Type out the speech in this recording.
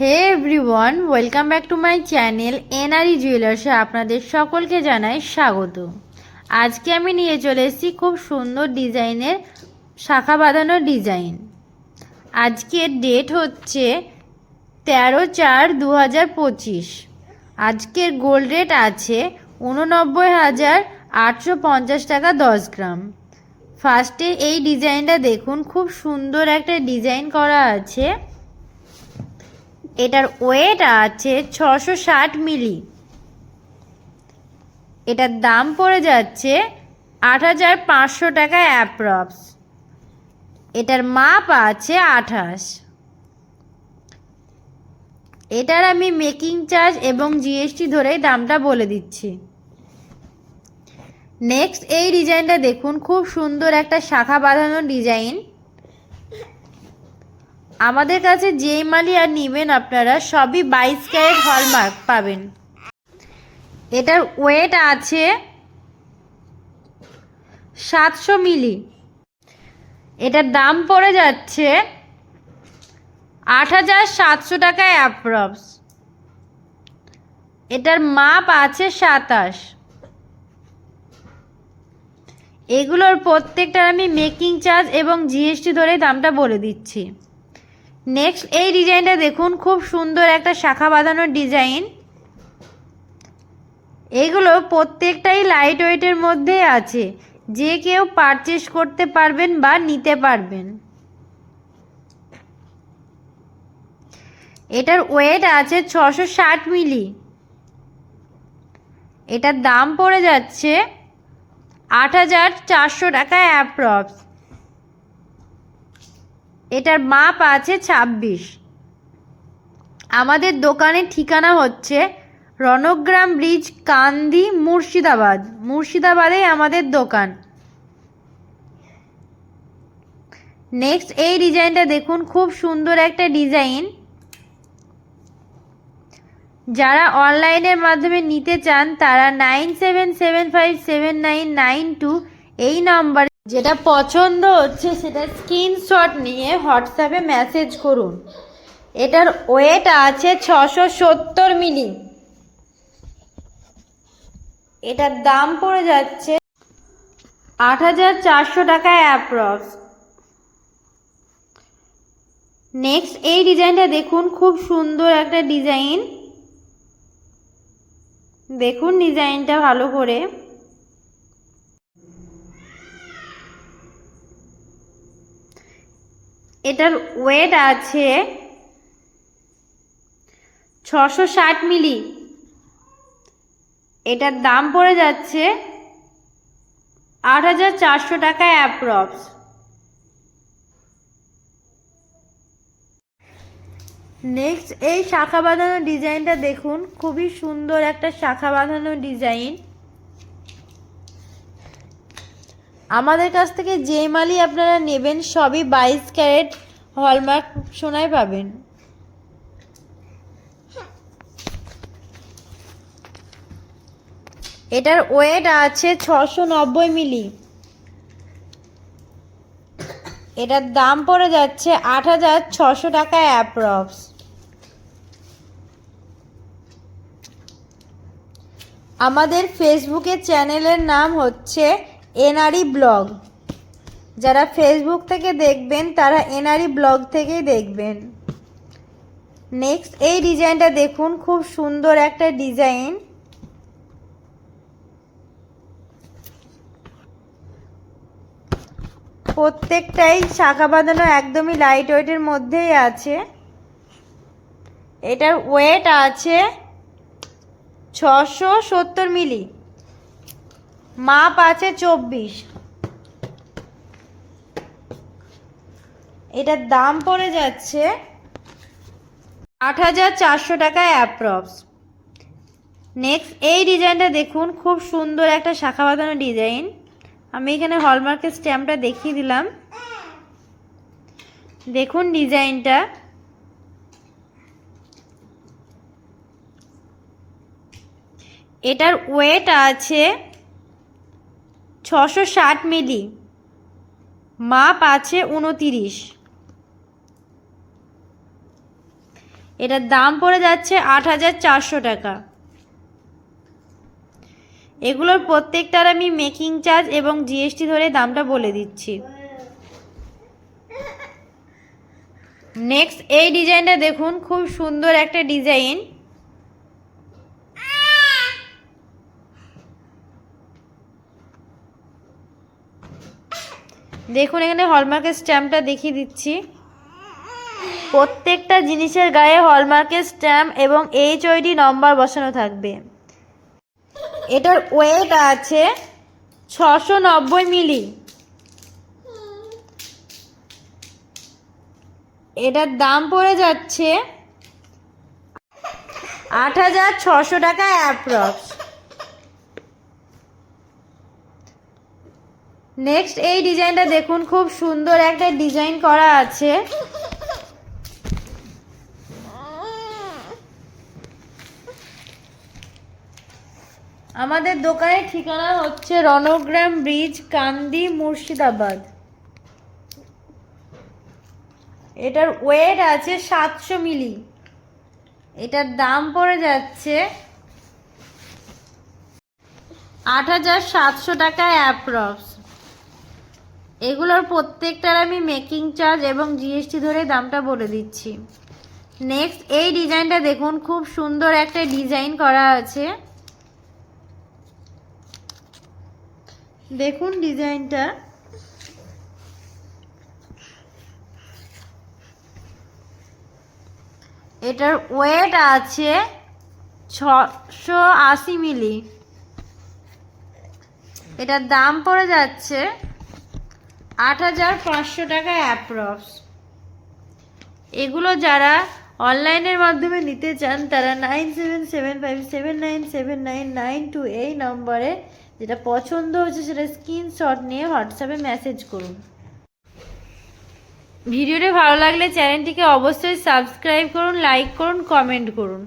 Hey everyone welcome back to my channel NRE জুয়েলার্সে আপনাদের সকলকে জানাই স্বাগত। আজকে আমি নিয়ে চলে এসেছি খুব সুন্দর ডিজাইনের শাখা বাঁধানো ডিজাইন। আজকের ডেট হচ্ছে তেরো চার দু হাজার পঁচিশ। আজকের গোল্ড রেট আছে উননব্বই হাজার আটশো পঞ্চাশ টাকা দশ গ্রাম। ফার্স্টে এই ডিজাইনটা দেখুন, খুব সুন্দর একটা ডিজাইন করা আছে। এটার ওয়েট আছে ছশো ষাট মিলি। এটার দাম পড়ে যাচ্ছে আট হাজার পাঁচশো টাকা অ্যাপ্রক্স। এটার মাপ আছে আঠাশ। এটার আমি মেকিং চার্জ এবং জিএসটি ধরেই দামটা বলে দিচ্ছি। নেক্সট, এই ডিজাইনটা দেখুন, খুব সুন্দর একটা শাখা বাঁধানো ডিজাইন। আমাদের কাছে যেই মালি আর নেবেন আপনারা, সবই বাইশ ক্যারেট হলমার্ক পাবেন। এটার ওয়েট আছে সাতশো মিলি। এটার দাম পড়ে যাচ্ছে আট হাজার সাতশো টাকা অ্যাপ্রক্স। এটার মাপ আছে সাতাশ। এগুলোর প্রত্যেকটার আমি মেকিং চার্জ এবং জিএসটি ধরে দামটা বলে দিচ্ছি। নেক্সট এই ডিজাইনটা দেখুন, খুব সুন্দর একটা শাখা বাঁধানোর ডিজাইন এগুলো প্রত্যেকটাই লাইট ওয়েটের মধ্যে আছে। যে কেউ পারচেস করতে পারবেন বা নিতে পারবেন। এটার ওয়েট আছে ছশো ষাট মিলি। এটার দাম পড়ে যাচ্ছে আট হাজার চারশো টাকা অ্যাপ্রক্স এটার মাপ আছে ছাব্বিশ। আমাদের দোকানের ঠিকানা হচ্ছে রণগ্রাম ব্রিজ, কান্দি, মুর্শিদাবাদ। মুর্শিদাবাদে আমাদের দোকান। নেক্সট এই ডিজাইনটা দেখুন, খুব সুন্দর একটা ডিজাইন। যারা অনলাইনের মাধ্যমে নিতে চান, তারা nine seven seven five seven nine nine two এই নম্বরে যেটা পছন্দ হচ্ছে সেটা স্ক্রিনশট নিয়ে হোয়াটসঅ্যাপে মেসেজ করুন। এটার ওয়েট আছে ছশো সত্তর মিলি। এটার দাম পড়ে যাচ্ছে আট হাজার চারশো টাকা অ্যাপ্রক্স নেক্সট এই ডিজাইনটা দেখুন, খুব সুন্দর একটা ডিজাইন দেখুন ডিজাইনটা ভালো করে। এটার ওয়েট আছে ছশো ষাট মিলি। এটার দাম পড়ে যাচ্ছে আট হাজার চারশো টাকা অ্যাপ্রক্স নেক্সট এই শাখা বাঁধানো ডিজাইনটা দেখুন। খুবই সুন্দর একটা শাখা বাঁধানো ডিজাইন আমাদের কাছ থেকে যে মালই আপনারা নেবেন, সবই বাইশ ক্যারেট হলমার্ক সোনায় পাবেন। এটার ওয়েট আছে ছশো নব্বই মিলি। এটার দাম পড়ে যাচ্ছে আট হাজার ছশো টাকা অ্যাপ্রক্স। আমাদের ফেসবুকের চ্যানেলের নাম হচ্ছে এনআরই ব্লগ। যারা ফেসবুক থেকে দেখবেন, তারা এনআরই ব্লগ থেকেই দেখবেন। নেক্সট এই ডিজাইনটা দেখুন, খুব সুন্দর একটা ডিজাইন। প্রত্যেকটাই শাখা বাঁধানো একদমই লাইট ওয়েটের মধ্যেই আছে। এটার ওয়েট আছে ছশো সত্তর মিলি। মাপ আছে চব্বিশ। এটার দাম পড়ে যাচ্ছে আট হাজার চারশো টাকা অ্যাপ্রক্স। নেক্সট এই ডিজাইনটা দেখুন, খুব সুন্দর একটা শাখা বাঁধানো ডিজাইন। আমি এখানে হলমার্কের স্ট্যাম্পটা দেখিয়ে দিলাম। দেখুন ডিজাইনটা। এটার ওয়েট আছে ছশো ষাট মিলি। মাপ আছে উনতিরিশ। এটার দাম পড়ে যাচ্ছে আট হাজার চারশো টাকা। এগুলোর প্রত্যেকটার আমি মেকিং চার্জ এবং জিএসটি ধরে দামটা বলে দিচ্ছি। নেক্সট, এই ডিজাইনটা দেখুন, খুব সুন্দর একটা ডিজাইন। দেখুন, এখানে হলমার্কের স্ট্যাম্পটা দেখিয়ে দিচ্ছি। প্রত্যেকটা জিনিসের গায়ে হলমার্কের স্ট্যাম্প এবং এইচ ওইডি নম্বর বসানো থাকবে। এটার ওয়েট আছে ছশো নব্বই মিলি। এটার দাম পড়ে যাচ্ছে আট হাজার ছশো টাকা অ্যাপ্রক্স। নেক্সট এই ডিজাইনটা দেখুন, খুব সুন্দর একটা ডিজাইন করা আছে। আমাদের দোকানের ঠিকানা হচ্ছে রণগ্রাম ব্রিজ, কান্দি, মুর্শিদাবাদ। এটার ওয়েট আছে সাতশো মিলি। এটার দাম পড়ে যাচ্ছে আট হাজার সাতশো টাকা অ্যাপ্রক্স। এগুলোর প্রত্যেকটার আমি মেকিং চার্জ এবং জিএসটি ধরে দামটা বলে দিচ্ছি। নেক্সট এই ডিজাইনটা দেখুন, খুব সুন্দর একটা ডিজাইন করা আছে। দেখুন ডিজাইনটা। এটার ওয়েট আছে ছশো আশি মিলি। এটার দাম পড়ে যাচ্ছে আট হাজার পাঁচশো টাকা অ্যাপ্রক্স। এগুলো যারা অনলাইনের মাধ্যমে নিতে চান, তারা nine seven seven five seven nine seven nine nine two এই নম্বরে যেটা পছন্দ হচ্ছে সেটা স্ক্রিনশট নিয়ে হোয়াটসঅ্যাপে মেসেজ করুন। ভিডিওটি ভালো লাগলে চ্যানেলটিকে অবশ্যই সাবস্ক্রাইব করুন, লাইক করুন, কমেন্ট করুন।